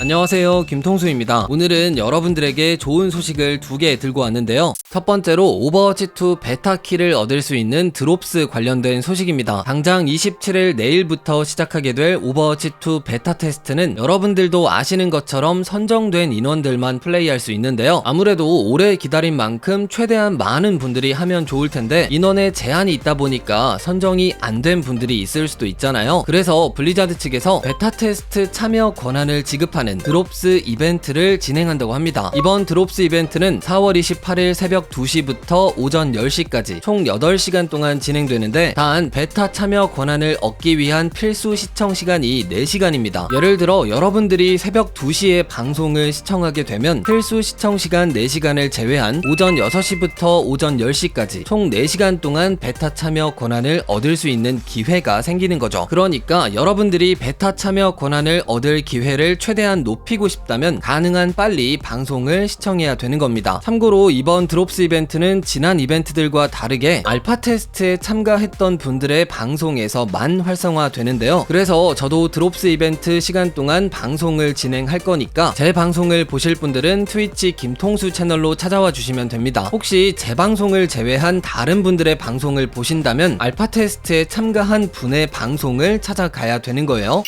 안녕하세요. 김통수입니다. 오늘은 여러분들에게 좋은 소식을 두 개 들고 왔는데요 첫 번째로 오버워치2 베타 키를 얻을 수 있는 드롭스 관련된 소식입니다. 당장 27일 내일부터 시작하게 될 오버워치2 베타 테스트는 여러분들도 아시는 것처럼 선정된 인원들만 플레이할 수 있는데요. 아무래도 오래 기다린 만큼 최대한 많은 분들이 하면 좋을 텐데 인원에 제한이 있다 보니까 선정이 안 된 분들이 있을 수도 있잖아요. 그래서 블리자드 측에서 베타 테스트 참여 권한을 지급하는 드롭스 이벤트를 진행한다고 합니다. 이번 드롭스 이벤트는 4월 28일 새벽 2시부터 오전 10시까지 총 8시간 동안 진행되는데 단 베타 참여 권한을 얻기 위한 필수 시청 시간이 4시간입니다. 예를 들어 여러분들이 새벽 2시에 방송을 시청하게 되면 필수 시청 시간 4시간을 제외한 오전 6시부터 오전 10시까지 총 4시간 동안 베타 참여 권한을 얻을 수 있는 기회가 생기는 거죠. 그러니까 여러분들이 베타 참여 권한을 얻을 기회를 최대한 높이고 싶다면 가능한 빨리 방송을 시청해야 되는 겁니다. 참고로 이번 드롭 스 이벤트는 지난 이벤트들과 다르게 알파 테스트에 참가했던 분들의 방송에서만 활성화되는데요. 그래서 저도 드롭스 이벤트 시간 동안 방송을 진행할 거니까 제 방송을 보실 분들은 트위치 김통수 채널로 찾아와 주시면 됩니다. 혹시 제 방송을 제외한 다른 분들의 방송을 보신다면 알파 테스트에 참가한 분의 방송을 찾아가야 되는 거예요.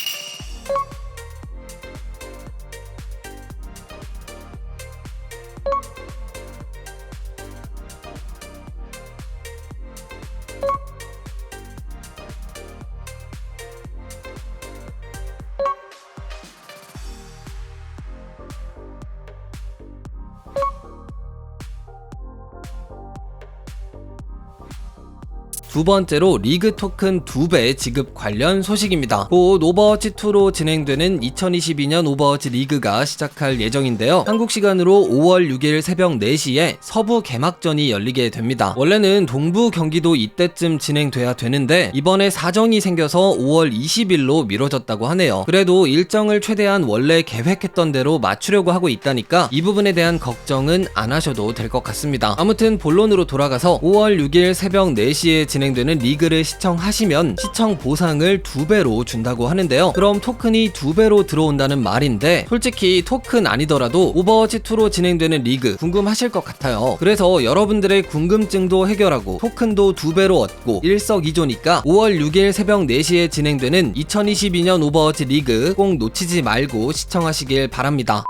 두 번째로 리그 토큰 2배 지급 관련 소식입니다. 곧 오버워치2로 진행되는 2022년 오버워치 리그가 시작할 예정인데요. 한국 시간으로 5월 6일 새벽 4시에 서부 개막전이 열리게 됩니다. 원래는 동부 경기도 이때쯤 진행돼야 되는데 이번에 사정이 생겨서 5월 20일로 미뤄졌다고 하네요. 그래도 일정을 최대한 원래 계획했던 대로 맞추려고 하고 있다니까 이 부분에 대한 걱정은 안 하셔도 될 것 같습니다. 아무튼 본론으로 돌아가서 5월 6일 새벽 4시에 진행되는 리그를 시청하시면 시청 보상을 두 배로 준다고 하는데요. 그럼 토큰이 두 배로 들어온다는 말인데 솔직히 토큰 아니더라도 오버워치2로 진행되는 리그 궁금하실 것 같아요. 그래서 여러분들의 궁금증도 해결하고 토큰도 두 배로 얻고 일석이조니까 5월 6일 새벽 4시에 진행되는 2022년 오버워치 리그 꼭 놓치지 말고 시청하시길 바랍니다.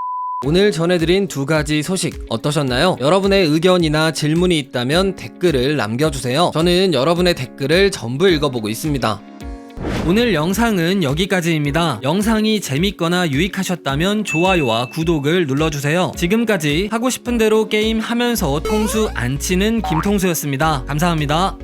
오늘 전해드린 두 가지 소식 어떠셨나요? 여러분의 의견이나 질문이 있다면 댓글을 남겨주세요. 저는 여러분의 댓글을 전부 읽어보고 있습니다. 오늘 영상은 여기까지입니다. 영상이 재밌거나 유익하셨다면 좋아요와 구독을 눌러주세요. 지금까지 하고 싶은 대로 게임 하면서 통수 안 치는 김통수였습니다. 감사합니다.